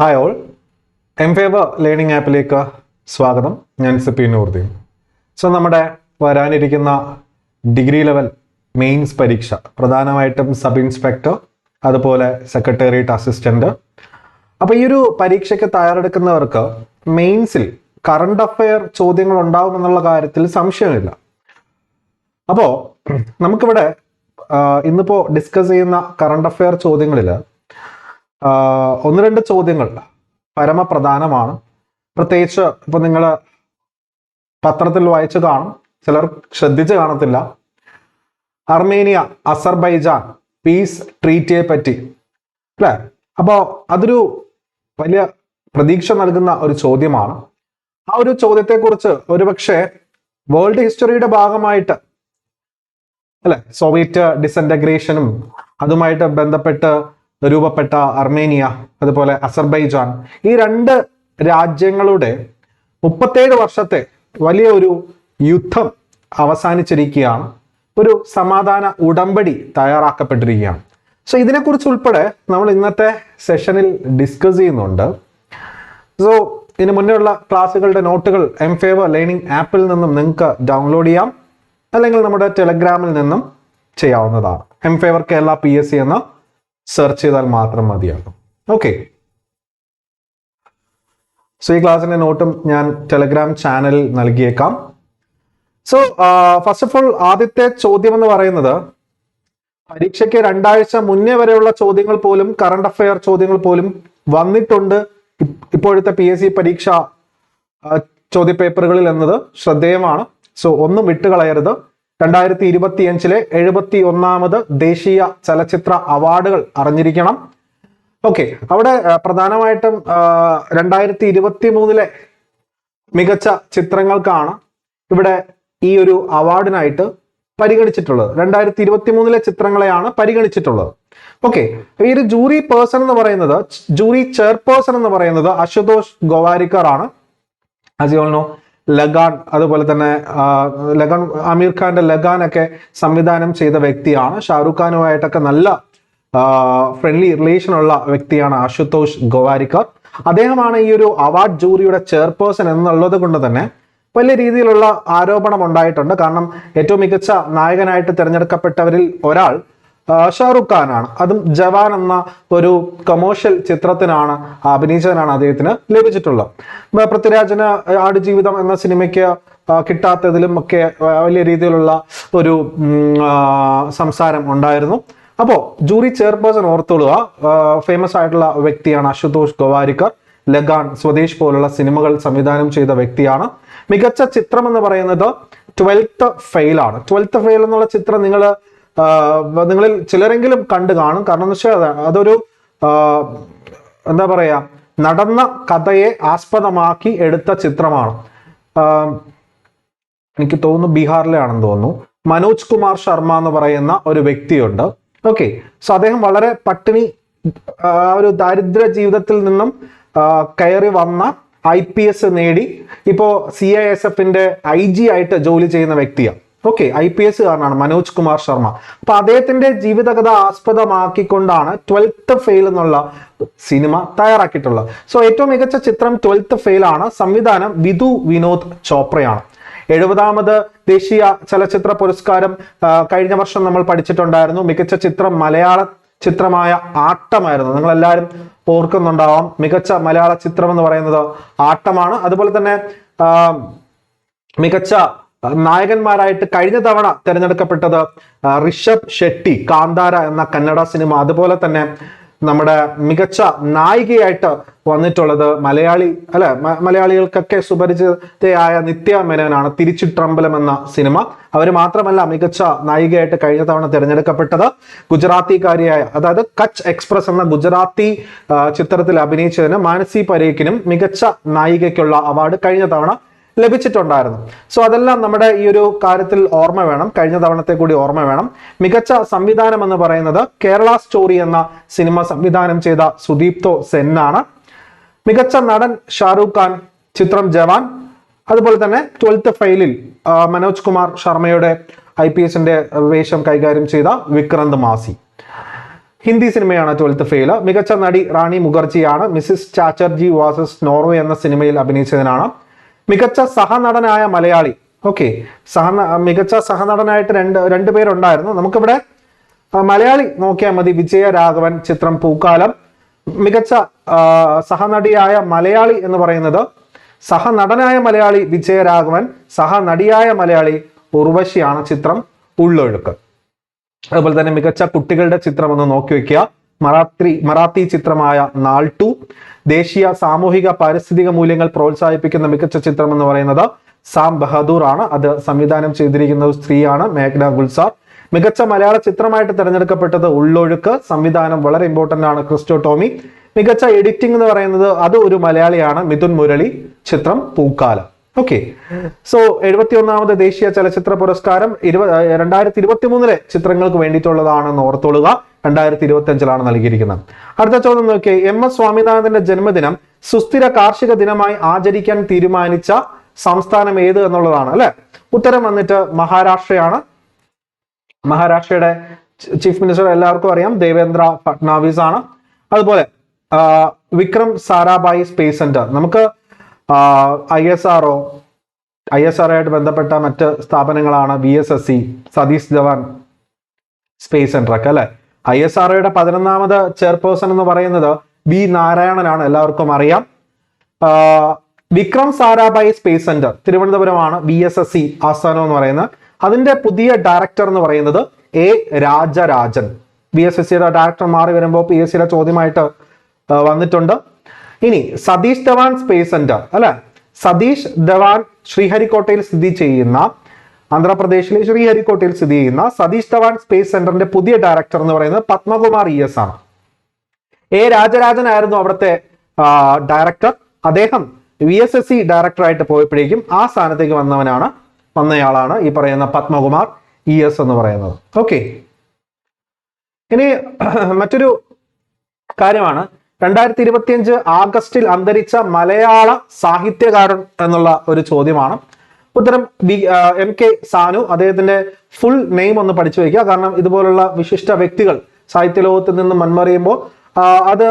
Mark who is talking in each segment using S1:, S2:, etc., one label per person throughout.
S1: Hi all M favour learning ആപ്പിലേക്ക് സ്വാഗതം. ഞാൻ Sippy Noorudheen so നമ്മുടെ വരാനിരിക്കുന്ന ഡിഗ്രി ലെവൽ മെയിൻസ് പരീക്ഷ. പ്രധാനമായിട്ടും സബ് ഇൻസ്പെക്ടർ അതുപോലെ സെക്രട്ടേറിയറ്റ് അസിസ്റ്റന്റ് അപ്പോൾ ഈ ഒരു പരീക്ഷയ്ക്ക് തയ്യാറെടുക്കുന്നവർക്ക് മെയിൻസിൽ കറണ്ട് അഫയർ ചോദ്യങ്ങൾ ഉണ്ടാവും എന്നുള്ള കാര്യത്തിൽ സംശയമില്ല. അപ്പോൾ നമുക്കിവിടെ ഇന്നിപ്പോൾ ഇന്നിപ്പോ ഡിസ്കസ് ചെയ്യുന്ന കറണ്ട് അഫയർ ചോദ്യങ്ങളിൽ ഒന്ന് രണ്ട് ചോദ്യങ്ങൾ പരമപ്രധാനമാണ്. പ്രത്യേകിച്ച് ഇപ്പൊ നിങ്ങൾ പത്രത്തിൽ വായിച്ചു കാണും. ചിലർ ശ്രദ്ധിച്ച് കാണത്തില്ല. അർമേനിയ അസർബൈജാൻ പീസ് ട്രീറ്റിയെ പറ്റി. അല്ലേ? അപ്പോൾ അതൊരു വലിയ പ്രതീക്ഷ നൽകുന്ന ഒരു ചോദ്യമാണ്. ആ ഒരു ചോദ്യത്തെക്കുറിച്ച് ഒരുപക്ഷെ വേൾഡ് ഹിസ്റ്ററിയുടെ ഭാഗമായിട്ട് അല്ലെ? സോവിയറ്റ് ഡിസന്റഗ്രേഷനും അതുമായിട്ട് ബന്ധപ്പെട്ട് രൂപപ്പെട്ട അർമേനിയ അതുപോലെ അസർബൈജാൻ ഈ രണ്ട് രാജ്യങ്ങളുടെ മുപ്പത്തേഴ് വർഷത്തെ വലിയ ഒരു യുദ്ധം അവസാനിച്ചിരിക്കുകയാണ്. ഒരു സമാധാന ഉടമ്പടി തയ്യാറാക്കപ്പെട്ടിരിക്കുകയാണ്. സോ ഇതിനെക്കുറിച്ച് ഉൾപ്പെടെ നമ്മൾ ഇന്നത്തെ സെഷനിൽ ഡിസ്കസ് ചെയ്യുന്നുണ്ട്. സോ ഇതിന് മുന്നേയുള്ള ക്ലാസ്സുകളുടെ നോട്ടുകൾ എം ഫേവർ ലേണിംഗ് ആപ്പിൽ നിന്നും നിങ്ങൾക്ക് ഡൗൺലോഡ് ചെയ്യാം. അല്ലെങ്കിൽ നമ്മുടെ ടെലഗ്രാമിൽ നിന്നും ചെയ്യാവുന്നതാണ്. M favour Kerala P S C എന്ന് സെർച്ച് ചെയ്താൽ മാത്രം മതിയാകും. ഓക്കെ സോ ഈ ക്ലാസ്സിന്റെ നോട്ടും ഞാൻ ടെലഗ്രാം ചാനലിൽ നൽകിയേക്കാം. സോ ഫസ്റ്റ് ഓഫ് ഓൾ ആദ്യത്തെ ചോദ്യം എന്ന് പറയുന്നത് പരീക്ഷയ്ക്ക് രണ്ടാഴ്ച മുന്നേ വരെയുള്ള ചോദ്യങ്ങൾ പോലും കറണ്ട് അഫയർ ചോദ്യങ്ങൾ പോലും വന്നിട്ടുണ്ട് ഇപ്പോഴത്തെ പി എസ് സി പരീക്ഷ ചോദ്യപേപ്പറുകളിൽ എന്നത് ശ്രദ്ധേയമാണ്. സോ ഒന്നും വിട്ടുകളയരുത്. രണ്ടായിരത്തി ഇരുപത്തി അഞ്ചിലെ എഴുപത്തി ഒന്നാമത് ദേശീയ ചലച്ചിത്ര അവാർഡുകൾ അറിഞ്ഞിരിക്കണം. ഓക്കെ അവിടെ പ്രധാനമായിട്ടും രണ്ടായിരത്തി ഇരുപത്തി മൂന്നിലെ മികച്ച ചിത്രങ്ങൾക്കാണ് ഇവിടെ ഈ ഒരു അവാർഡിനായിട്ട് പരിഗണിച്ചിട്ടുള്ളത്. രണ്ടായിരത്തി ഇരുപത്തി മൂന്നിലെ ചിത്രങ്ങളെയാണ് പരിഗണിച്ചിട്ടുള്ളത്. ഓക്കെ ഈ ഒരു ജൂറി പേഴ്സൺ എന്ന് പറയുന്നത് ജൂറി ചെയർപേഴ്സൺ എന്ന് പറയുന്നത് അശുതോഷ് ഗോവാരിക്കർ ആണ് ഓൾ നോ ലഗാൻ അതുപോലെ തന്നെ ലഗാൻ ആമീർ ഖാന്റെ ലഗാൻ ഒക്കെ സംവിധാനം ചെയ്ത വ്യക്തിയാണ്. ഷാറുഖ് ഖാനുമായിട്ടൊക്കെ നല്ല ഫ്രണ്ട്ലി റിലേഷൻ ഉള്ള വ്യക്തിയാണ് ആശുതോഷ് ഗോവാരിക്കർ. അദ്ദേഹമാണ് ഈ ഒരു അവാർഡ് ജൂറിയുടെ ചെയർപേഴ്സൺ എന്നുള്ളത് കൊണ്ട് തന്നെ വലിയ രീതിയിലുള്ള ആരോപണം ഉണ്ടായിട്ടുണ്ട് കാരണം ഏറ്റവും മികച്ച നായകനായിട്ട് തിരഞ്ഞെടുക്കപ്പെട്ടവരിൽ ഒരാൾ ഷാറുഖ് ഖാനാണ്. അതും ജവാൻ എന്ന ഒരു കമേഴ്ഷ്യൽ ചിത്രത്തിനാണ് അഭിനയിച്ചതിനാണ് അദ്ദേഹത്തിന് ലഭിച്ചിട്ടുള്ളത്. പൃഥ്വിരാജന് ആടുജീവിതം എന്ന സിനിമയ്ക്ക് കിട്ടാത്തതിലും ഒക്കെ വലിയ രീതിയിലുള്ള ഒരു സംസാരം ഉണ്ടായിരുന്നു. അപ്പോ ജൂറി ചെയർപേഴ്സൺ ഓർത്തോളുക ഫേമസ് ആയിട്ടുള്ള വ്യക്തിയാണ് അശുതോഷ് ഗോവാരിക്കർ. ലഗാൻ സ്വദേശ് പോലുള്ള സിനിമകൾ സംവിധാനം ചെയ്ത വ്യക്തിയാണ്. മികച്ച ചിത്രം എന്ന് പറയുന്നത് ട്വൽത്ത് ഫെയിൽ ആണ്. ട്വൽത്ത് ഫെയിൽ എന്നുള്ള ചിത്രം നിങ്ങൾ നിങ്ങളിൽ ചിലരെങ്കിലും കണ്ടു കാണും. കാരണം എന്ന് വെച്ചാൽ അതൊരു എന്താ പറയാ നടന്ന കഥയെ ആസ്പദമാക്കി എടുത്ത ചിത്രമാണ്. എനിക്ക് തോന്നുന്നു ബീഹാറിലാണെന്ന് തോന്നുന്നു. മനോജ് കുമാർ ശർമ്മ എന്ന് പറയുന്ന ഒരു വ്യക്തിയുണ്ട്. ഓക്കെ. സോ അദ്ദേഹം വളരെ പട്ടിണി ഒരു ദാരിദ്ര്യ ജീവിതത്തിൽ നിന്നും കയറി വന്ന ഐ പി എസ് നേടി. ഇപ്പോ സി ഐ എസ് എഫിന്റെ ഐ ജി ആയിട്ട് ജോലി ചെയ്യുന്ന വ്യക്തിയാണ്. ഓക്കെ ഐ പി എസ് കാരനാണ് മനോജ് കുമാർ ശർമ്മ. അപ്പൊ അദ്ദേഹത്തിന്റെ ജീവിതകഥ ആസ്പദമാക്കിക്കൊണ്ടാണ് ട്വൽത്ത് ഫെയിൽ എന്നുള്ള സിനിമ തയ്യാറാക്കിയിട്ടുള്ളത്. സോ ഏറ്റവും മികച്ച ചിത്രം ട്വൽത്ത് ഫെയിൽ ആണ്. സംവിധാനം വിധു വിനോദ് ചോപ്രയാണ്. എഴുപതാമത് ദേശീയ ചലച്ചിത്ര പുരസ്കാരം കഴിഞ്ഞ വർഷം നമ്മൾ പഠിച്ചിട്ടുണ്ടായിരുന്നു. മികച്ച ചിത്രം മലയാള ചിത്രമായ ആട്ടമായിരുന്നു. നിങ്ങൾ എല്ലാവരും ഓർക്കുന്നുണ്ടാവാം. മികച്ച മലയാള ചിത്രം എന്ന് പറയുന്നത് ആട്ടമാണ്. അതുപോലെ തന്നെ മികച്ച നായകന്മാരായിട്ട് കഴിഞ്ഞ തവണ തിരഞ്ഞെടുക്കപ്പെട്ടത് ഋഷഭ് ഷെട്ടി കാന്താര എന്ന കന്നഡ സിനിമ. അതുപോലെ തന്നെ നമ്മുടെ മികച്ച നായികയായിട്ട് വന്നിട്ടുള്ളത് മലയാളി അല്ലെ മലയാളികൾക്കൊക്കെ സുപരിചിതയായ നിത്യ മേനോനാണ് ട്രംബലം എന്ന സിനിമ. അവർ മാത്രമല്ല മികച്ച നായികയായിട്ട് കഴിഞ്ഞ തവണ തിരഞ്ഞെടുക്കപ്പെട്ടത് ഗുജറാത്തിക്കാരിയായ അതായത് കച്ച് എക്സ്പ്രസ് എന്ന ഗുജറാത്തി ചിത്രത്തിൽ അഭിനയിച്ചതിന് മാനസി പരേക്കിനും മികച്ച നായികയ്ക്കുള്ള അവാർഡ് കഴിഞ്ഞ തവണ ലഭിച്ചിട്ടുണ്ടായിരുന്നു. സോ അതെല്ലാം നമ്മുടെ ഈ ഒരു കാര്യത്തിൽ ഓർമ്മ വേണം. കഴിഞ്ഞ തവണത്തെ കൂടി ഓർമ്മ വേണം. മികച്ച സംവിധാനം എന്ന് പറയുന്നത് കേരള സ്റ്റോറി എന്ന സിനിമ സംവിധാനം ചെയ്ത സുദീപ്തോ സെന്നാണ്. മികച്ച നടൻ ഷാറൂഖ് ഖാൻ ചിത്രം ജവാൻ. അതുപോലെ തന്നെ ട്വൽത്ത് ഫൈലിൽ മനോജ് കുമാർ ശർമ്മയുടെ ഐ പി എസിന്റെ വേഷം കൈകാര്യം ചെയ്ത വിക്രാന്ത് മാസി. ഹിന്ദി സിനിമയാണ് ട്വൽത്ത് ഫെയിൽ മികച്ച നടി റാണി മുഖർജിയാണ്. മിസിസ് ചാറ്റർജി വാസസ് നോർവേ എന്ന സിനിമയിൽ അഭിനയിച്ചതിനാണ്. മികച്ച സഹനടനായ മലയാളി. ഓക്കെ സഹ മികച്ച സഹനടനായിട്ട് രണ്ട് രണ്ട് പേരുണ്ടായിരുന്നു. നമുക്കിവിടെ മലയാളി നോക്കിയാൽ മതി. വിജയരാഘവൻ ചിത്രം പൂക്കാലം. മികച്ച സഹനടിയായ മലയാളി എന്ന് പറയുന്നത് സഹനടനായ മലയാളി വിജയരാഘവൻ സഹനടിയായ മലയാളി ഉർവശിയാണ് ചിത്രം ഉള്ളൊഴുക്ക്. അതുപോലെ തന്നെ മികച്ച കുട്ടികളുടെ ചിത്രം ഒന്ന് നോക്കി വെക്കുക. മറാത്തി മറാത്തി ചിത്രമായ നാൾ ടു ദേശീയ സാമൂഹിക പാരിസ്ഥിതിക മൂല്യങ്ങൾ പ്രോത്സാഹിപ്പിക്കുന്ന മികച്ച ചിത്രം എന്ന് പറയുന്നത് സാം ബഹദൂർ ആണ്. അത് സംവിധാനം ചെയ്തിരിക്കുന്ന ഒരു സ്ത്രീയാണ് മേഘ്ന ഗുൽസാർ. മികച്ച മലയാള ചിത്രമായിട്ട് തിരഞ്ഞെടുക്കപ്പെട്ടത് ഉള്ളൊഴുക്ക്. സംവിധാനം വളരെ ഇമ്പോർട്ടന്റ് ആണ് ക്രിസ്റ്റോ ടോമി. മികച്ച എഡിറ്റിംഗ് എന്ന് പറയുന്നത് അത് ഒരു മലയാളിയാണ് മിഥുൻ മുരളി. ചിത്രം പൂക്കാലം. ഓക്കെ സോ എഴുപത്തി ഒന്നാമത് ദേശീയ ചലച്ചിത്ര പുരസ്കാരം ഇരുപത് രണ്ടായിരത്തി ഇരുപത്തി മൂന്നിലെ ചിത്രങ്ങൾക്ക് വേണ്ടിയിട്ടുള്ളതാണെന്ന് ഓർത്തോളുക രണ്ടായിരത്തി ഇരുപത്തി അഞ്ചിലാണ് നൽകിയിരിക്കുന്നത്. അടുത്ത ചോദ്യം നോക്കിയേ. എം എസ് സ്വാമിനാഥന്റെ ജന്മദിനം സുസ്ഥിര കാർഷിക ദിനമായി ആചരിക്കാൻ തീരുമാനിച്ച സംസ്ഥാനം ഏത് എന്നുള്ളതാണ് അല്ലെ? ഉത്തരം വന്നിട്ട് മഹാരാഷ്ട്രയാണ്. മഹാരാഷ്ട്രയുടെ ചീഫ് മിനിസ്റ്റർ എല്ലാവർക്കും അറിയാം. ദേവേന്ദ്ര ഫട്നാവിസ് ആണ് അതുപോലെ വിക്രം സാരാഭായി സ്പേസ് സെന്റർ. നമുക്ക് I S R O I S R ആയിട്ട് ബന്ധപ്പെട്ട മറ്റ് സ്ഥാപനങ്ങളാണ് V S S C Satish Dhawan space centre ഒക്കെ അല്ലെ? ഐ എസ് ആർ ഒയുടെ പതിനൊന്നാമത് ചെയർപേഴ്സൺ എന്ന് പറയുന്നത് ബി നാരായണനാണ് എല്ലാവർക്കും അറിയാം. വിക്രം സാരാഭായി സ്പേസ് സെന്റർ തിരുവനന്തപുരമാണ് വി എസ് എസ് സി ആസ്ഥാനം എന്ന് പറയുന്നത്. അതിന്റെ പുതിയ ഡയറക്ടർ എന്ന് പറയുന്നത് A Rajarajan. B S S സിയുടെ ഡയറക്ടർ മാറി വരുമ്പോൾ പി എസ് സിയുടെ ചോദ്യമായിട്ട് വന്നിട്ടുണ്ട്. ഇനി സതീഷ് ധവാൻ സ്പേസ് സെന്റർ അല്ലെ? സതീഷ് ധവാൻ ശ്രീഹരിക്കോട്ടയിൽ സ്ഥിതി ചെയ്യുന്ന ആന്ധ്രാപ്രദേശിലെ ശ്രീഹരിക്കോട്ടയിൽ സ്ഥിതി ചെയ്യുന്ന സതീഷ് ധവാൻ സ്പേസ് സെന്ററിന്റെ പുതിയ ഡയറക്ടർ എന്ന് പറയുന്നത് പത്മകുമാർ ഇ എസ് ആണ്. എ രാജരാജൻ ആയിരുന്നു അവിടുത്തെ ഡയറക്ടർ അദ്ദേഹം വി എസ് എസ് സി ഡയറക്ടറായിട്ട് പോയപ്പോഴേക്കും ആ സ്ഥാനത്തേക്ക് വന്നവനാണ് വന്നയാളാണ് ഈ പറയുന്ന പത്മകുമാർ ഇ എസ് എന്ന് പറയുന്നത്. ഓക്കെ ഇനി മറ്റൊരു കാര്യമാണ് രണ്ടായിരത്തി ഇരുപത്തിയഞ്ച് ആഗസ്റ്റിൽ അന്തരിച്ച മലയാള സാഹിത്യകാരൻ എന്നുള്ള ഒരു ചോദ്യമാണ്. ഉത്തരം വി എം കെ സാനു അദ്ദേഹത്തിന്റെ ഫുൾ നെയിം ഒന്ന് പഠിച്ചു വയ്ക്കുക. കാരണം ഇതുപോലുള്ള വിശിഷ്ട വ്യക്തികൾ സാഹിത്യ ലോകത്തിൽ നിന്ന് മൺമറിയുമ്പോൾ അത്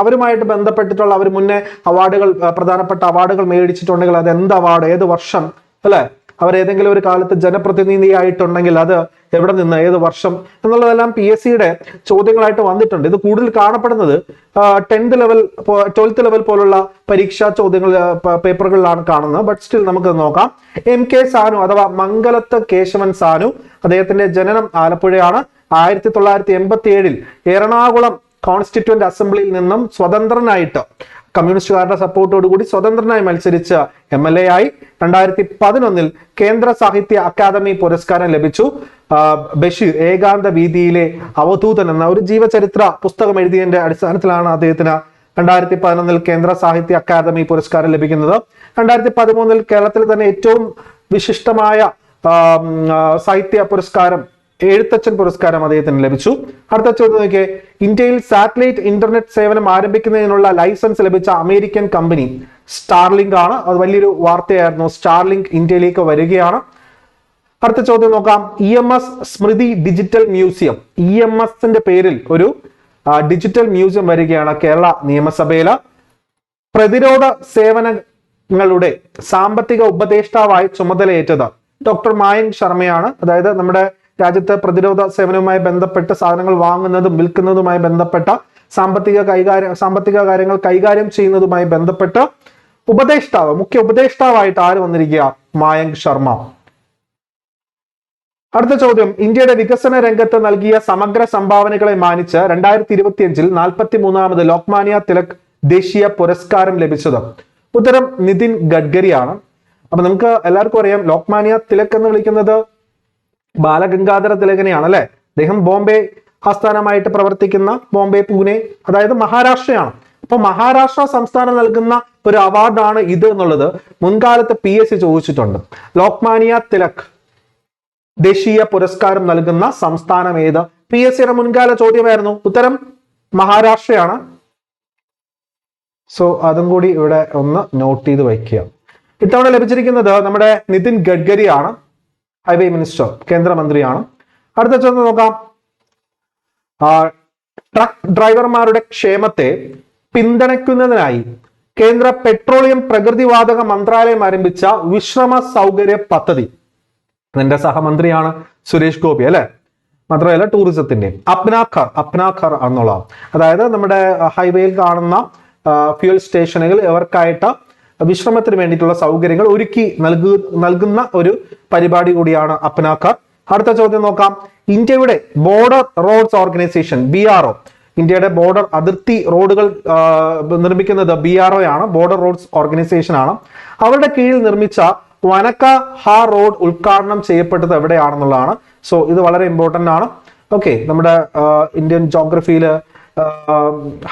S1: അവരുമായിട്ട് ബന്ധപ്പെട്ടിട്ടുള്ള അവർ മുന്നേ അവാർഡുകൾ പ്രധാനപ്പെട്ട അവാർഡുകൾ മേടിച്ചിട്ടുണ്ടെങ്കിൽ അത് എന്ത് അവാർഡ് ഏത് വർഷം അല്ലെ? അവർ ഏതെങ്കിലും ഒരു കാലത്ത് ജനപ്രതിനിധിയായിട്ടുണ്ടെങ്കിൽ അത് എവിടെ നിന്ന് ഏത് വർഷം എന്നുള്ളതെല്ലാം പി എസ് സിയുടെ ചോദ്യങ്ങളായിട്ട് വന്നിട്ടുണ്ട്. ഇത് കൂടുതൽ കാണപ്പെടുന്നത് ടെൻത്ത് ലെവൽ ട്വൽത്ത് ലെവൽ പോലുള്ള പരീക്ഷാ ചോദ്യങ്ങൾ പേപ്പറുകളിലാണ് കാണുന്നത്. ബട്ട് സ്റ്റിൽ നമുക്ക് നോക്കാം. എം കെ സാനു അഥവാ മംഗലത്ത് കേശവൻ സാനു അദ്ദേഹത്തിന്റെ ജനനം ആലപ്പുഴയാണ്. ആയിരത്തി തൊള്ളായിരത്തി എൺപത്തി ഏഴിൽ എറണാകുളം കോൺസ്റ്റിറ്റ്യൂന്റ് അസംബ്ലിയിൽ നിന്നും സ്വതന്ത്രനായിട്ട് കമ്മ്യൂണിസ്റ്റുകാരുടെ സപ്പോർട്ടോടുകൂടി സ്വതന്ത്രനായി മത്സരിച്ച എം എൽ എ ആയി രണ്ടായിരത്തി പതിനൊന്നിൽ കേന്ദ്ര സാഹിത്യ അക്കാദമി പുരസ്കാരം ലഭിച്ചു. ബഷീർ ഏകാന്ത വീതിയിലെ അവധൂതൻ എന്ന ഒരു ജീവചരിത്ര പുസ്തകം എഴുതിയതിന്റെ അടിസ്ഥാനത്തിലാണ് അദ്ദേഹത്തിന് രണ്ടായിരത്തി പതിനൊന്നിൽ കേന്ദ്ര സാഹിത്യ അക്കാദമി പുരസ്കാരം ലഭിക്കുന്നത്. രണ്ടായിരത്തി പതിമൂന്നിൽ കേരളത്തിൽ തന്നെ ഏറ്റവും വിശിഷ്ടമായ സാഹിത്യ പുരസ്കാരം എഴുത്തച്ഛൻ പുരസ്കാരം അദ്ദേഹത്തിന് ലഭിച്ചു. അടുത്ത ചോദ്യം നോക്കിയേ ഇന്ത്യയിൽ സാറ്റലൈറ്റ് ഇന്റർനെറ്റ് സേവനം ആരംഭിക്കുന്നതിനുള്ള ലൈസൻസ് ലഭിച്ച അമേരിക്കൻ കമ്പനി സ്റ്റാർലിങ്ക് ആണ്. അത് വലിയൊരു വാർത്തയായിരുന്നു. സ്റ്റാർലിങ്ക് ഇന്ത്യയിലേക്ക് വരികയാണ്. അടുത്ത ചോദ്യം നോക്കാം. E M S Smriti digital museum. E M എസിന്റെ പേരിൽ ഒരു ഡിജിറ്റൽ മ്യൂസിയം വരികയാണ് കേരള നിയമസഭയിൽ. പ്രതിരോധ സേവനങ്ങളുടെ സാമ്പത്തിക ഉപദേഷ്ടാവായി ചുമതലയേറ്റത് ഡോക്ടർ മായൻ ശർമ്മയാണ്. അതായത് നമ്മുടെ രാജ്യത്ത് പ്രതിരോധ സേവനവുമായി ബന്ധപ്പെട്ട് സാധനങ്ങൾ വാങ്ങുന്നതും വിൽക്കുന്നതുമായി ബന്ധപ്പെട്ട സാമ്പത്തിക കൈകാര്യ സാമ്പത്തിക കാര്യങ്ങൾ കൈകാര്യം ചെയ്യുന്നതുമായി ബന്ധപ്പെട്ട് ഉപദേഷ്ടാവ് മുഖ്യ ഉപദേഷ്ടാവായിട്ട് ആര് വന്നിരിക്കുക? മായങ്ക് ശർമ്മ. അടുത്ത ചോദ്യം. ഇന്ത്യയുടെ വികസന രംഗത്ത് നൽകിയ സമഗ്ര സംഭാവനകളെ മാനിച്ച് രണ്ടായിരത്തി ഇരുപത്തിയഞ്ചിൽ നാൽപ്പത്തി മൂന്നാമത് ലോക്മാനിയ തിലക് ദേശീയ പുരസ്കാരം ലഭിച്ചത്. ഉത്തരം നിതിൻ ഗഡ്കരിയാണ്. അപ്പൊ നമുക്ക് എല്ലാവർക്കും അറിയാം ലോക്മാനിയ തിലക് എന്ന് വിളിക്കുന്നത് ബാലഗംഗാധര തിലകനെയാണ് അല്ലെ അദ്ദേഹം ബോംബെ ആസ്ഥാനമായിട്ട് പ്രവർത്തിക്കുന്ന ബോംബെ പൂനെ അതായത് മഹാരാഷ്ട്രയാണ്. അപ്പൊ മഹാരാഷ്ട്ര സംസ്ഥാനം നൽകുന്ന ഒരു അവാർഡാണ് ഇത് എന്നുള്ളത് മുൻകാലത്ത് പി എസ് സി ചോദിച്ചിട്ടുണ്ട്. ലോക്മാനിയ തിലക് ദേശീയ പുരസ്കാരം നൽകുന്ന സംസ്ഥാനം ഏത്? പി എസ് സിയുടെ മുൻകാല ചോദ്യമായിരുന്നു. ഉത്തരം മഹാരാഷ്ട്രയാണ്. സോ അതും കൂടി ഇവിടെ ഒന്ന് നോട്ട് ചെയ്ത് വയ്ക്കുക. ഇത്തവണ ലഭിച്ചിരിക്കുന്നത് നമ്മുടെ നിതിൻ ഗഡ്കരിയാണ്. ഹൈവേ മിനിസ്റ്റർ കേന്ദ്രമന്ത്രിയാണ്. അടുത്ത ചോദ്യം നോക്കാം. ട്രക്ക് ഡ്രൈവർമാരുടെ ക്ഷേമത്തെ പിന്തുണയ്ക്കുന്നതിനായി കേന്ദ്ര പെട്രോളിയം പ്രകൃതിവാതക മന്ത്രാലയം ആരംഭിച്ച വിശ്രമ സൗകര്യ പദ്ധതി. നിന്റെ സഹമന്ത്രിയാണ് സുരേഷ് ഗോപി അല്ലെ? മാത്രമല്ല ടൂറിസത്തിന്റെ. അപ്നാഖർ അപ്നാഖർ എന്നുള്ള അതായത് നമ്മുടെ ഹൈവേയിൽ കാണുന്ന ഫ്യൂൽ സ്റ്റേഷനുകൾ ഇവർക്കായിട്ട് വിശ്രമത്തിന് വേണ്ടിയിട്ടുള്ള സൗകര്യങ്ങൾ ഒരുക്കി നൽകു നൽകുന്ന ഒരു പരിപാടി കൂടിയാണ് അപ്നാക്ക. അടുത്ത ചോദ്യം നോക്കാം. ഇന്ത്യയുടെ ബോർഡർ റോഡ്സ് ഓർഗനൈസേഷൻ ബി ഇന്ത്യയുടെ ബോർഡർ അതിർത്തി റോഡുകൾ നിർമ്മിക്കുന്നത് ബി ആണ് ബോർഡർ റോഡ്സ് ഓർഗനൈസേഷൻ ആണ്. അവരുടെ കീഴിൽ നിർമ്മിച്ച വനക്ക ഹാ റോഡ് ഉദ്ഘാടനം ചെയ്യപ്പെട്ടത് എവിടെയാണെന്നുള്ളതാണ്. സോ ഇത് വളരെ ഇമ്പോർട്ടന്റ് ആണ്. ഓക്കെ നമ്മുടെ ഇന്ത്യൻ ജോഗ്രഫിയിൽ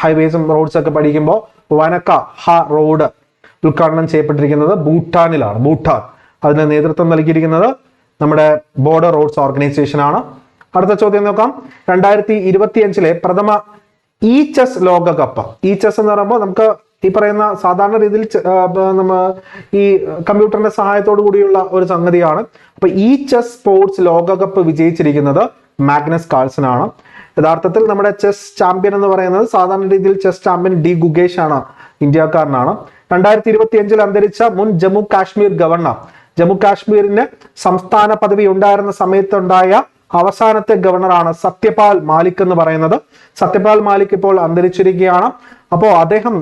S1: ഹൈവേസും റോഡ്സ് ഒക്കെ പഠിക്കുമ്പോൾ വനക്ക ഹ റോഡ് ഉദ്ഘാടനം ചെയ്യപ്പെട്ടിരിക്കുന്നത് ഭൂട്ടാനിലാണ്. ഭൂട്ടാൻ അതിന് നേതൃത്വം നൽകിയിരിക്കുന്നത് നമ്മുടെ ബോർഡർ റോഡ്സ് ഓർഗനൈസേഷൻ ആണ്. അടുത്ത ചോദ്യം നോക്കാം. രണ്ടായിരത്തി ഇരുപത്തിയഞ്ചിലെ പ്രഥമ ഇ ചെസ് ലോകകപ്പ്. ഇ ചെസ് എന്ന് പറയുമ്പോൾ നമുക്ക് ഈ പറയുന്ന സാധാരണ രീതിയിൽ നമ്മ ഈ കമ്പ്യൂട്ടറിന്റെ സഹായത്തോടു കൂടിയുള്ള ഒരു സംഗതിയാണ്. അപ്പൊ ഈ ചെസ് സ്പോർട്സ് ലോകകപ്പ് വിജയിച്ചിരിക്കുന്നത് മാഗ്നസ് കാൾസൺ ആണ്. യഥാർത്ഥത്തിൽ നമ്മുടെ ചെസ് ചാമ്പ്യൻ എന്ന് പറയുന്നത് സാധാരണ രീതിയിൽ ചെസ് ചാമ്പ്യൻ ഡി ഗുഗേഷ് ആണ്. ഇന്ത്യക്കാരനാണ്. രണ്ടായിരത്തി ഇരുപത്തി അഞ്ചിൽ അന്തരിച്ച മുൻ ജമ്മു കാശ്മീർ ഗവർണർ. ജമ്മു കാശ്മീരിന് സംസ്ഥാന പദവി ഉണ്ടായിരുന്ന സമയത്തുണ്ടായ അവസാനത്തെ ഗവർണറാണ് സത്യപാൽ മാലിക് എന്ന് പറയുന്നത്. സത്യപാൽ മാലിക് ഇപ്പോൾ അന്തരിച്ചിരിക്കുകയാണ്. അപ്പോൾ അദ്ദേഹം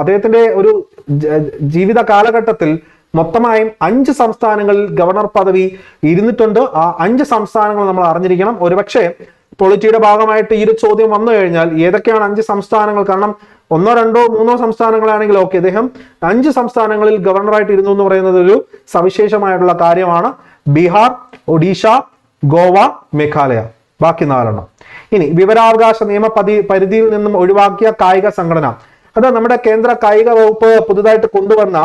S1: അദ്ദേഹത്തിന്റെ ഒരു ജീവിത കാലഘട്ടത്തിൽ മൊത്തമായും അഞ്ച് സംസ്ഥാനങ്ങളിൽ ഗവർണർ പദവി ഇരുന്നിട്ടുണ്ട്. ആ അഞ്ച് സംസ്ഥാനങ്ങൾ നമ്മൾ അറിഞ്ഞിരിക്കണം. ഒരുപക്ഷെ പൊളിറ്റിയുടെ ഭാഗമായിട്ട് ഈ ഒരു ചോദ്യം വന്നു കഴിഞ്ഞാൽ ഏതൊക്കെയാണ് അഞ്ച് സംസ്ഥാനങ്ങൾ? കാരണം ഒന്നോ രണ്ടോ മൂന്നോ സംസ്ഥാനങ്ങളാണെങ്കിൽ ഓക്കെ അദ്ദേഹം അഞ്ച് സംസ്ഥാനങ്ങളിൽ ഗവർണറായിട്ട് ഇരുന്നു എന്ന് പറയുന്നത് ഒരു സവിശേഷമായിട്ടുള്ള കാര്യമാണ്. ബീഹാർ ഒഡീഷ ഗോവ മേഘാലയ. ബാക്കി നാലെണ്ണം. ഇനി വിവരാവകാശ നിയമ പതി പരിധിയിൽ നിന്നും ഒഴിവാക്കിയ കായിക സംഘടന. അത് നമ്മുടെ കേന്ദ്ര കായിക വകുപ്പ് പുതുതായിട്ട് കൊണ്ടുവന്ന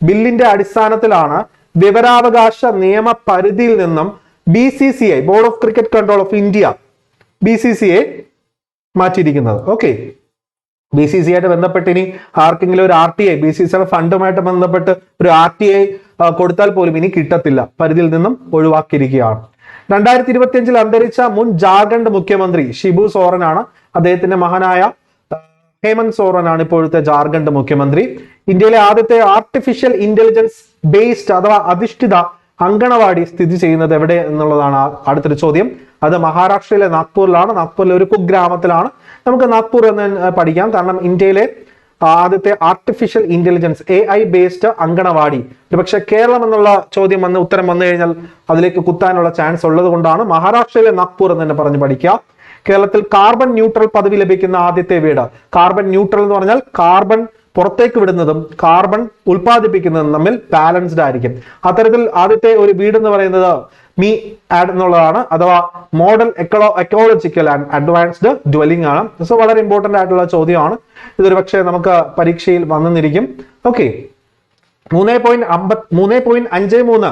S1: ബില്ലിന്റെ അടിസ്ഥാനത്തിലാണ് വിവരാവകാശ നിയമ പരിധിയിൽ നിന്നും B C C I board of cricket control of India B C C A മാറ്റിയിരിക്കുന്നത്. Okay B C C ആയിട്ട് ബന്ധപ്പെട്ട് ഇനി ആർക്കെങ്കിലും ഒരു R T I B C സിയുടെ ഫണ്ടുമായിട്ട് ബന്ധപ്പെട്ട് ഒരു ആർ ടി ഐ കൊടുത്താൽ പോലും ഇനി കിട്ടത്തില്ല. പരിധിയിൽ നിന്നും ഒഴിവാക്കിയിരിക്കുകയാണ്. രണ്ടായിരത്തി ഇരുപത്തിയഞ്ചിൽ അന്തരിച്ച മുൻ ജാർഖണ്ഡ് മുഖ്യമന്ത്രി ഷിബു സോറനാണ് അദ്ദേഹത്തിന്റെ മഹാനായ ഹേമന്ത് സോറനാണ് ഇപ്പോഴത്തെ ജാർഖണ്ഡ് മുഖ്യമന്ത്രി. ഇന്ത്യയിലെ ആദ്യത്തെ ആർട്ടിഫിഷ്യൽ ഇന്റലിജൻസ് ബേസ്ഡ് അഥവാ അധിഷ്ഠിത അങ്കണവാടി സ്ഥിതി ചെയ്യുന്നത് എവിടെ എന്നുള്ളതാണ് അടുത്തൊരു ചോദ്യം. അത് മഹാരാഷ്ട്രയിലെ നാഗ്പൂരിലാണ്. നാഗ്പൂരിലെ ഒരു കുഗ്രാമത്തിലാണ്. നമുക്ക് നാഗ്പൂർ എന്ന് പഠിക്കാം. കാരണം ഇന്ത്യയിലെ ആദ്യത്തെ artificial intelligence A I based anganwadi. ഒരുപക്ഷെ കേരളം എന്നുള്ള ചോദ്യം വന്ന് ഉത്തരം വന്നു കഴിഞ്ഞാൽ അതിലേക്ക് കുത്താനുള്ള ചാൻസ് ഉള്ളത് കൊണ്ടാണ് മഹാരാഷ്ട്രയിലെ നാഗ്പൂർ എന്ന് തന്നെ പറഞ്ഞ് പഠിക്കുക. കേരളത്തിൽ കാർബൺ ന്യൂട്രൽ പദവി ലഭിക്കുന്ന ആദ്യത്തെ വീട്. കാർബൺ ന്യൂട്രൽ എന്ന് പറഞ്ഞാൽ കാർബൺ പുറത്തേക്ക് വിടുന്നതും കാർബൺ ഉൽപ്പാദിപ്പിക്കുന്നതും തമ്മിൽ ബാലൻസ്ഡ് ആയിരിക്കും. അത്തരത്തിൽ ആദ്യത്തെ ഒരു വീട് എന്ന് പറയുന്നത് മീ ആഡ് എന്നുള്ളതാണ്. അഥവാ model eco ecological and advanced dwelling ആണ്. സോ വളരെ ഇമ്പോർട്ടന്റ് ആയിട്ടുള്ള ചോദ്യമാണ്. ഇതൊരു പക്ഷേ നമുക്ക് പരീക്ഷയിൽ വന്നിരിക്കും. ഓക്കെ മൂന്ന് പോയിന്റ് അമ്പത് മൂന്ന് പോയിന്റ് അഞ്ച് മൂന്ന്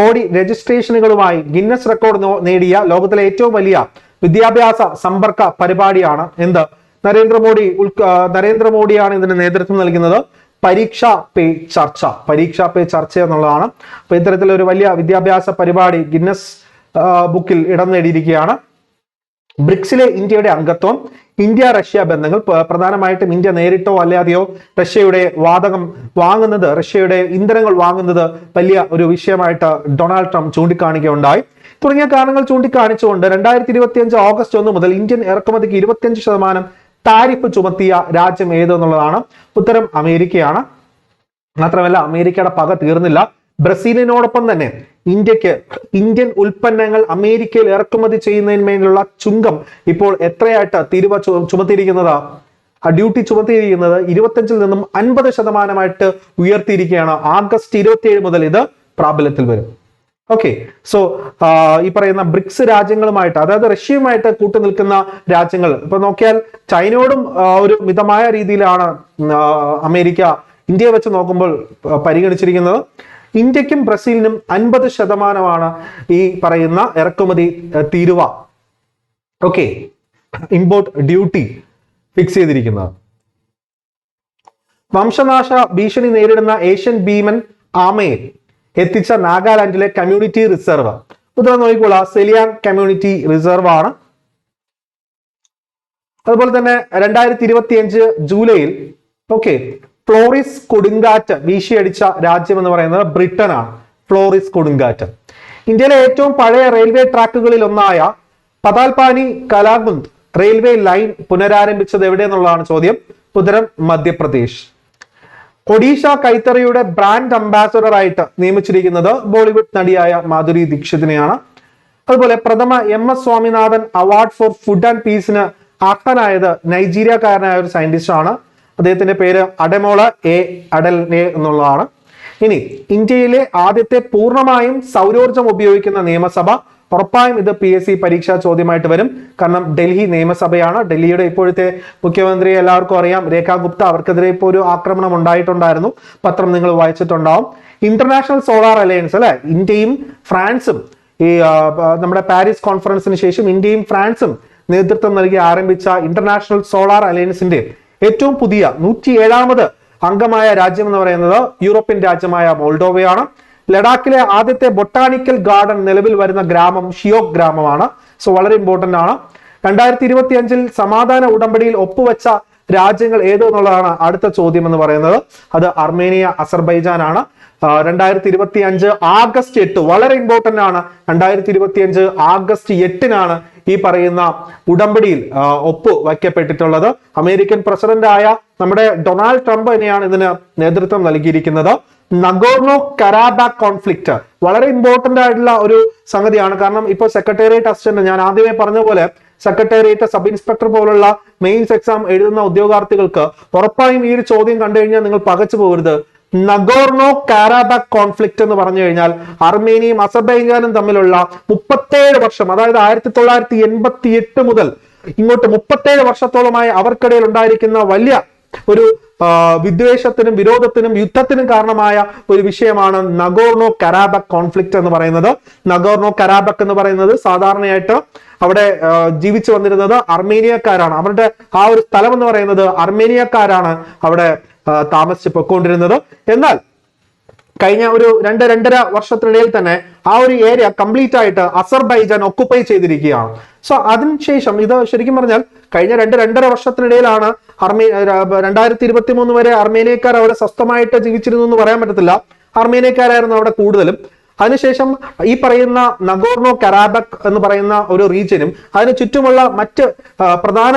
S1: കോടി രജിസ്ട്രേഷനുകളുമായി ഗിന്നസ് റെക്കോർഡ് നേടിയ ലോകത്തിലെ ഏറ്റവും വലിയ വിദ്യാഭ്യാസ സമ്പർക്ക പരിപാടിയാണ് എന്ത്? നരേന്ദ്രമോദി നരേന്ദ്രമോദിയാണ് ഇതിന് നേതൃത്വം നൽകുന്നത്. പരീക്ഷ പേ ചർച്ച. പരീക്ഷ പേ ചർച്ച എന്നുള്ളതാണ്. അപ്പൊ ഇത്തരത്തിലൊരു വലിയ വിദ്യാഭ്യാസ പരിപാടി ഗിന്നസ് ബുക്കിൽ ഇടം നേടിയിരിക്കുകയാണ്. ബ്രിക്സിലെ ഇന്ത്യയുടെ അംഗത്വം ഇന്ത്യ റഷ്യ ബന്ധങ്ങൾ പ്രധാനമായിട്ടും ഇന്ത്യ നേരിട്ടോ അല്ലാതെയോ റഷ്യയുടെ വാതകം വാങ്ങുന്നത് റഷ്യയുടെ ഇന്ധനങ്ങൾ വാങ്ങുന്നത് വലിയ ഒരു വിഷയമായിട്ട് ഡൊണാൾഡ് ട്രംപ് ചൂണ്ടിക്കാണിക്കുകയുണ്ടായി. തുടങ്ങിയ കാരണങ്ങൾ ചൂണ്ടിക്കാണിച്ചുകൊണ്ട് രണ്ടായിരത്തി ഇരുപത്തിയഞ്ച് ഓഗസ്റ്റ് ഒന്ന് മുതൽ ഇന്ത്യൻ ഇറക്കുമതിക്ക് ഇരുപത്തിയഞ്ച് ശതമാനം താരിഫ് ചുമത്തിയ രാജ്യം ഏതെന്നുള്ളതാണ്. ഉത്തരം അമേരിക്കയാണ്. മാത്രമല്ല അമേരിക്കയുടെ പക തീർന്നില്ല. ബ്രസീലിനോടൊപ്പം തന്നെ ഇന്ത്യയ്ക്ക് ഇന്ത്യൻ ഉൽപ്പന്നങ്ങൾ അമേരിക്കയിൽ ഇറക്കുമതി ചെയ്യുന്നതിന്മേലുള്ള ചുങ്കം ഇപ്പോൾ എത്രയായിട്ട് തീരുവ ചുമത്തിയിരിക്കുന്നത്? ഡ്യൂട്ടി ചുമത്തിയിരിക്കുന്നത് ഇരുപത്തഞ്ചിൽ നിന്നും അൻപത് ശതമാനമായിട്ട് ഉയർത്തിയിരിക്കുകയാണ്. ആഗസ്റ്റ് ഇരുപത്തിയേഴ് മുതൽ ഇത് പ്രാബല്യത്തിൽ വരും. ഓക്കെ സോ ഈ പറയുന്ന ബ്രിക്സ് രാജ്യങ്ങളുമായിട്ട് അതായത് റഷ്യയുമായിട്ട് കൂട്ടുനിൽക്കുന്ന രാജ്യങ്ങൾ ഇപ്പൊ നോക്കിയാൽ ചൈനയോടും ഒരു മിതമായ രീതിയിലാണ് അമേരിക്ക ഇന്ത്യയെ വെച്ച് നോക്കുമ്പോൾ പരിഗണിച്ചിരിക്കുന്നത്. ഇന്ത്യക്കും ബ്രസീലിനും അൻപത് ശതമാനമാണ് ഈ പറയുന്ന ഇറക്കുമതി തീരുവ. ഓക്കെ ഇമ്പോർട്ട് ഡ്യൂട്ടി ഫിക്സ് ചെയ്തിരിക്കുന്നത്. വംശനാശ ഭീഷണി നേരിടുന്ന ഏഷ്യൻ ഭീമൻ ആമയെ എത്തിച്ച നാഗാലാൻഡിലെ കമ്മ്യൂണിറ്റി റിസർവ് ഉത്തരം നോക്കിക്കോളാം. സെലിയാങ് കമ്മ്യൂണിറ്റി റിസർവ് ആണ്. അതുപോലെ തന്നെ രണ്ടായിരത്തി ഇരുപത്തി അഞ്ച് ജൂലൈയിൽ ഓക്കെ ഫ്ലോറിസ് കൊടുങ്കാറ്റ് വീശിയടിച്ച രാജ്യം എന്ന് പറയുന്നത് ബ്രിട്ടനാണ് ഫ്ലോറിസ് കൊടുങ്കാറ്റ്. ഇന്ത്യയിലെ ഏറ്റവും പഴയ റെയിൽവേ ട്രാക്കുകളിൽ ഒന്നായ പതാൽപാനി കലാകുന്ദ് റെയിൽവേ ലൈൻ പുനരാരംഭിച്ചത് എവിടെയെന്നുള്ളതാണ് ചോദ്യം. ഉത്തരം മധ്യപ്രദേശ്. ഒഡീഷ കൈത്തറിയുടെ ബ്രാൻഡ് അംബാസഡർ ആയിട്ട് നിയമിച്ചിരിക്കുന്നത് ബോളിവുഡ് നടിയായ മാധുരി ദീക്ഷിതിനെയാണ്. അതുപോലെ പ്രഥമ M S Swaminathan award for food and പീസിന് അർഹനായത് നൈജീരിയക്കാരനായ ഒരു സയന്റിസ്റ്റ് ആണ്. അദ്ദേഹത്തിന്റെ പേര് അഡമോള എ അഡൽ എ എന്നുള്ളതാണ്. ഇനി ഇന്ത്യയിലെ ആദ്യത്തെ പൂർണമായും സൗരോർജം ഉപയോഗിക്കുന്ന നിയമസഭ ഉറപ്പായും ഇത് പി എസ് സി പരീക്ഷാ ചോദ്യമായിട്ട് വരും. കാരണം ഡൽഹി നിയമസഭയാണ്. ഡൽഹിയുടെ ഇപ്പോഴത്തെ മുഖ്യമന്ത്രി എല്ലാവർക്കും അറിയാം. രേഖ ഗുപ്ത അവർക്കെതിരെ ഇപ്പോൾ ഒരു ആക്രമണം ഉണ്ടായിട്ടുണ്ടായിരുന്നു. പത്രം നിങ്ങൾ വായിച്ചിട്ടുണ്ടാവും. ഇന്റർനാഷണൽ സോളാർ അലയൻസ് അല്ലെ? ഇന്ത്യയും ഫ്രാൻസും ഈ നമ്മുടെ പാരീസ് കോൺഫറൻസിന് ശേഷം ഇന്ത്യയും ഫ്രാൻസും നേതൃത്വം നൽകി ആരംഭിച്ച ഇന്റർനാഷണൽ സോളാർ അലയൻസിന്റെ ഏറ്റവും പുതിയ നൂറ്റി ഏഴാമത് അംഗമായ രാജ്യം എന്ന് പറയുന്നത് യൂറോപ്യൻ രാജ്യമായ മോൾഡോവയാണ്. ലഡാക്കിലെ ആദ്യത്തെ ബൊട്ടാണിക്കൽ ഗാർഡൻ നിലവിൽ വരുന്ന ഗ്രാമം ഷിയോക് ഗ്രാമമാണ്. സോ വളരെ ഇമ്പോർട്ടന്റ് ആണ്. രണ്ടായിരത്തി ഇരുപത്തി അഞ്ചിൽ സമാധാന ഉടമ്പടിയിൽ ഒപ്പുവെച്ച രാജ്യങ്ങൾ ഏതോ എന്നുള്ളതാണ് അടുത്ത ചോദ്യം എന്ന് പറയുന്നത്. അത് അർമേനിയ അസർബൈജാൻ ആണ്. രണ്ടായിരത്തി ഇരുപത്തി അഞ്ച് ആഗസ്റ്റ് എട്ട് വളരെ ഇമ്പോർട്ടന്റ് ആണ്. രണ്ടായിരത്തി ഇരുപത്തി അഞ്ച് ആഗസ്റ്റ് എട്ടിനാണ് ഈ പറയുന്ന ഉടമ്പടിയിൽ ഒപ്പ് വയ്ക്കപ്പെട്ടിട്ടുള്ളത്. അമേരിക്കൻ പ്രസിഡന്റ് ആയ നമ്മുടെ ഡൊണാൾഡ് ട്രംപ് തന്നെയാണ് ഇതിന് നേതൃത്വം നൽകിയിരിക്കുന്നത്. നഗോർണോ കരാബാക് കോൺഫ്ലിക്റ്റ് വളരെ ഇമ്പോർട്ടന്റ് ആയിട്ടുള്ള ഒരു സംഗതിയാണ്. കാരണം ഇപ്പോൾ സെക്രട്ടേറിയറ്റ് അസിസ്റ്റന്റ് ഞാൻ ആദ്യമേ പറഞ്ഞ പോലെ സെക്രട്ടേറിയറ്റ് സബ് ഇൻസ്പെക്ടർ പോലുള്ള മെയിൻസ് എക്സാം എഴുതുന്ന ഉദ്യോഗാർത്ഥികൾക്ക് ഉറപ്പായും ഈ ഒരു ചോദ്യം കണ്ടു കഴിഞ്ഞാൽ നിങ്ങൾ പകച്ചു പോകരുത്. നഗോർണോ കാരാബാക് കോൺഫ്ലിക്റ്റ് എന്ന് പറഞ്ഞു കഴിഞ്ഞാൽ അർമേനിയും അസബൈജാനും തമ്മിലുള്ള മുപ്പത്തേഴ് വർഷം അതായത് ആയിരത്തി തൊള്ളായിരത്തി എൺപത്തി എട്ട് മുതൽ ഇങ്ങോട്ട് മുപ്പത്തേഴ് വർഷത്തോളമായി അവർക്കിടയിൽ ഉണ്ടായിരിക്കുന്ന വലിയ ഒരു വിദ്വേഷത്തിനും വിരോധത്തിനും യുദ്ധത്തിനും കാരണമായ ഒരു വിഷയമാണ് നഗോർണോ കരാബക് കോൺഫ്ലിക്റ്റ് എന്ന് പറയുന്നത്. നഗോർണോ കരാബക് എന്ന് പറയുന്നത് സാധാരണയായിട്ട് അവിടെ ജീവിച്ചു വന്നിരുന്നത് അർമേനിയക്കാരാണ്. അവരുടെ ആ ഒരു സ്ഥലം എന്ന് പറയുന്നത് അർമേനിയക്കാരാണ് അവിടെ താമസിച്ച് പൊയ്ക്കൊണ്ടിരുന്നത് എന്നാൽ കഴിഞ്ഞ ഒരു രണ്ട് രണ്ടര വർഷത്തിനിടയിൽ തന്നെ ആ ഒരു ഏരിയ കംപ്ലീറ്റ് ആയിട്ട് അസർബൈജാൻ ഒക്കുപ്പൈ ചെയ്തിരിക്കുകയാണ്. സോ അതിനുശേഷം ഇത് ശരിക്കും പറഞ്ഞാൽ കഴിഞ്ഞ രണ്ട് രണ്ടര വർഷത്തിനിടയിലാണ് അർമേ രണ്ടായിരത്തി ഇരുപത്തി മൂന്ന് വരെ അർമേനിയക്കാർ അവിടെ സ്വസ്ഥമായിട്ട് ജീവിച്ചിരുന്നു എന്ന് പറയാൻ പറ്റത്തില്ല. അർമേനിയക്കാരായിരുന്നു അവിടെ കൂടുതലും. അതിനുശേഷം ഈ പറയുന്ന നഗോർണോ കരാബക് എന്ന് പറയുന്ന ഒരു റീജിയനും അതിന് ചുറ്റുമുള്ള മറ്റ് പ്രധാന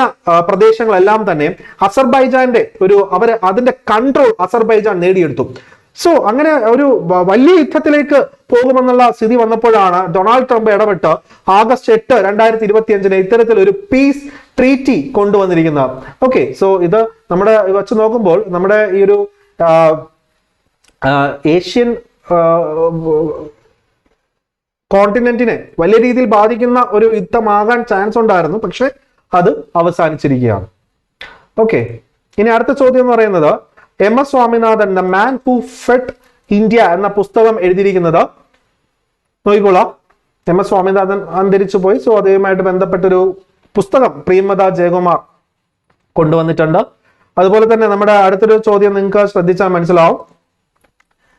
S1: പ്രദേശങ്ങളെല്ലാം തന്നെ അസർബൈജാന്റെ ഒരു അവർ അതിന്റെ കൺട്രോൾ അസർബൈജാൻ നേടിയെടുത്തു. സോ അങ്ങനെ ഒരു വലിയ യുദ്ധത്തിലേക്ക് പോകുമെന്നുള്ള സ്ഥിതി വന്നപ്പോഴാണ് ഡൊണാൾഡ് ട്രംപ് ഇടപെട്ട് ആഗസ്റ്റ് എട്ട് രണ്ടായിരത്തി ഇരുപത്തി അഞ്ചിന് ഇത്തരത്തിൽ ഒരു പീസ് ട്രീറ്റി കൊണ്ടുവന്നിരിക്കുന്നത്. ഓക്കെ സോ ഇത് നമ്മുടെ വെച്ച് നോക്കുമ്പോൾ നമ്മുടെ ഈ ഒരു ഏഷ്യൻ കോണ്ടിനെന്റിനെ വലിയ രീതിയിൽ ബാധിക്കുന്ന ഒരു യുദ്ധമാകാൻ ചാൻസ് ഉണ്ടായിരുന്നു. പക്ഷെ അത് അവസാനിച്ചിരിക്കുകയാണ്. ഓക്കെ ഇനി അടുത്ത ചോദ്യം എന്ന് പറയുന്നത് M S Swaminathan the man who fed India എന്ന പുസ്തകം എഴുതിയിരിക്കുന്നത്. നോക്കിക്കോളാം. എം എസ് സ്വാമിനാഥൻ അന്തരിച്ചു പോയി. സോ അതേമായിട്ട് ബന്ധപ്പെട്ടൊരു പുസ്തകം പ്രിയമത ജയകുമാർ കൊണ്ടുവന്നിട്ടുണ്ട്. അതുപോലെ തന്നെ നമ്മുടെ അടുത്തൊരു ചോദ്യം നിങ്ങൾക്ക് ശ്രദ്ധിച്ചാൽ മനസ്സിലാവും.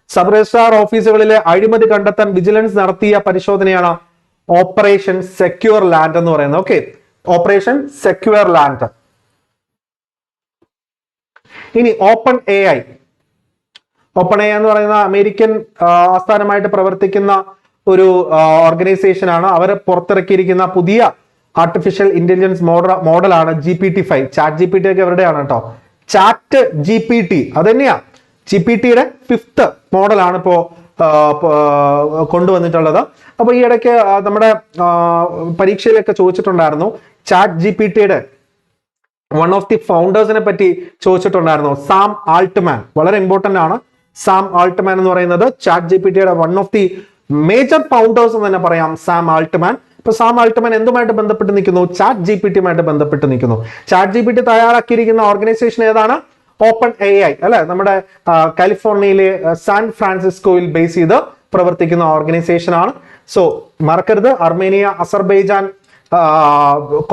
S1: സബ് രജിസ്ട്രാർ ഓഫീസുകളിലെ അഴിമതി കണ്ടെത്താൻ വിജിലൻസ് നടത്തിയ പരിശോധനയാണ് ഓപ്പറേഷൻ സെക്യൂർ ലാൻഡ് എന്ന് പറയുന്നത്. ഓക്കെ ഓപ്പറേഷൻ സെക്യൂർ ലാൻഡ് ഇനി open A I. Open A എന്ന് പറയുന്ന അമേരിക്കൻ ആസ്ഥാനമായിട്ട് പ്രവർത്തിക്കുന്ന ഒരു ഓർഗനൈസേഷൻ ആണ് അവർ പുറത്തിറക്കിയിരിക്കുന്ന പുതിയ ആർട്ടിഫിഷ്യൽ ഇന്റലിജൻസ് മോഡൽ മോഡലാണ് G P T five chat G P T ഒക്കെ എവിടെയാണ് കേട്ടോ ചാറ്റ് ജി പി ടി അത് തന്നെയാ ജി പി ടിയുടെ ഫിഫ്ത്ത് മോഡലാണ് ഇപ്പോ ആ, പ- ആ, കൊണ്ടുവന്നിട്ടുള്ളത്. അപ്പൊ ഈ ഇടയ്ക്ക് നമ്മുടെ പരീക്ഷയിലൊക്കെ ചോദിച്ചിട്ടുണ്ടായിരുന്നു. ചാറ്റ് ജി പി ടിയുടെ വൺ ഓഫ് ദി ഫൗണ്ടേഴ്സിനെ പറ്റി ചോദിച്ചിട്ടുണ്ടായിരുന്നു. സാം ആൾട്ട്മാൻ വളരെ ഇമ്പോർട്ടന്റ് ആണ്. സാം ആൾട്ട്മാൻ എന്ന് പറയുന്നത് ചാറ്റ് ജി പി ടിയുടെ one of the major founders എന്ന് തന്നെ പറയാം സാം ആൾട്ട്മാൻ ഇപ്പൊ സാം ആൾട്ട്മാൻ എന്തുമായിട്ട് ബന്ധപ്പെട്ട് നിൽക്കുന്നു? ചാറ്റ് ജി പി ടിയുമായിട്ട് ബന്ധപ്പെട്ട് നിൽക്കുന്നു. ചാറ്റ് ജി പി ടി തയ്യാറാക്കിയിരിക്കുന്ന ഓർഗനൈസേഷൻ ഏതാണ്? ഓപ്പൺ എ ഐ അല്ലെ? നമ്മുടെ കാലിഫോർണിയയിലെ സാൻ ഫ്രാൻസിസ്കോയിൽ ബേസ് ചെയ്ത് പ്രവർത്തിക്കുന്ന ഓർഗനൈസേഷൻ ആണ്. സോ മറക്കരുത്. അർമേനിയ അസർബൈജാൻ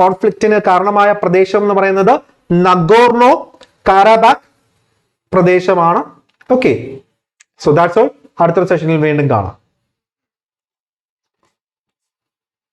S1: കോൺഫ്ലിക്റ്റിന് കാരണമായ പ്രദേശം എന്ന് പറയുന്നത് നഗോർണോ കാരാബാക് പ്രദേശമാണ്. ഓക്കെ സോ ദാറ്റ്സ് ഓൾ അടുത്ത സെഷനിൽ വീണ്ടും കാണാം.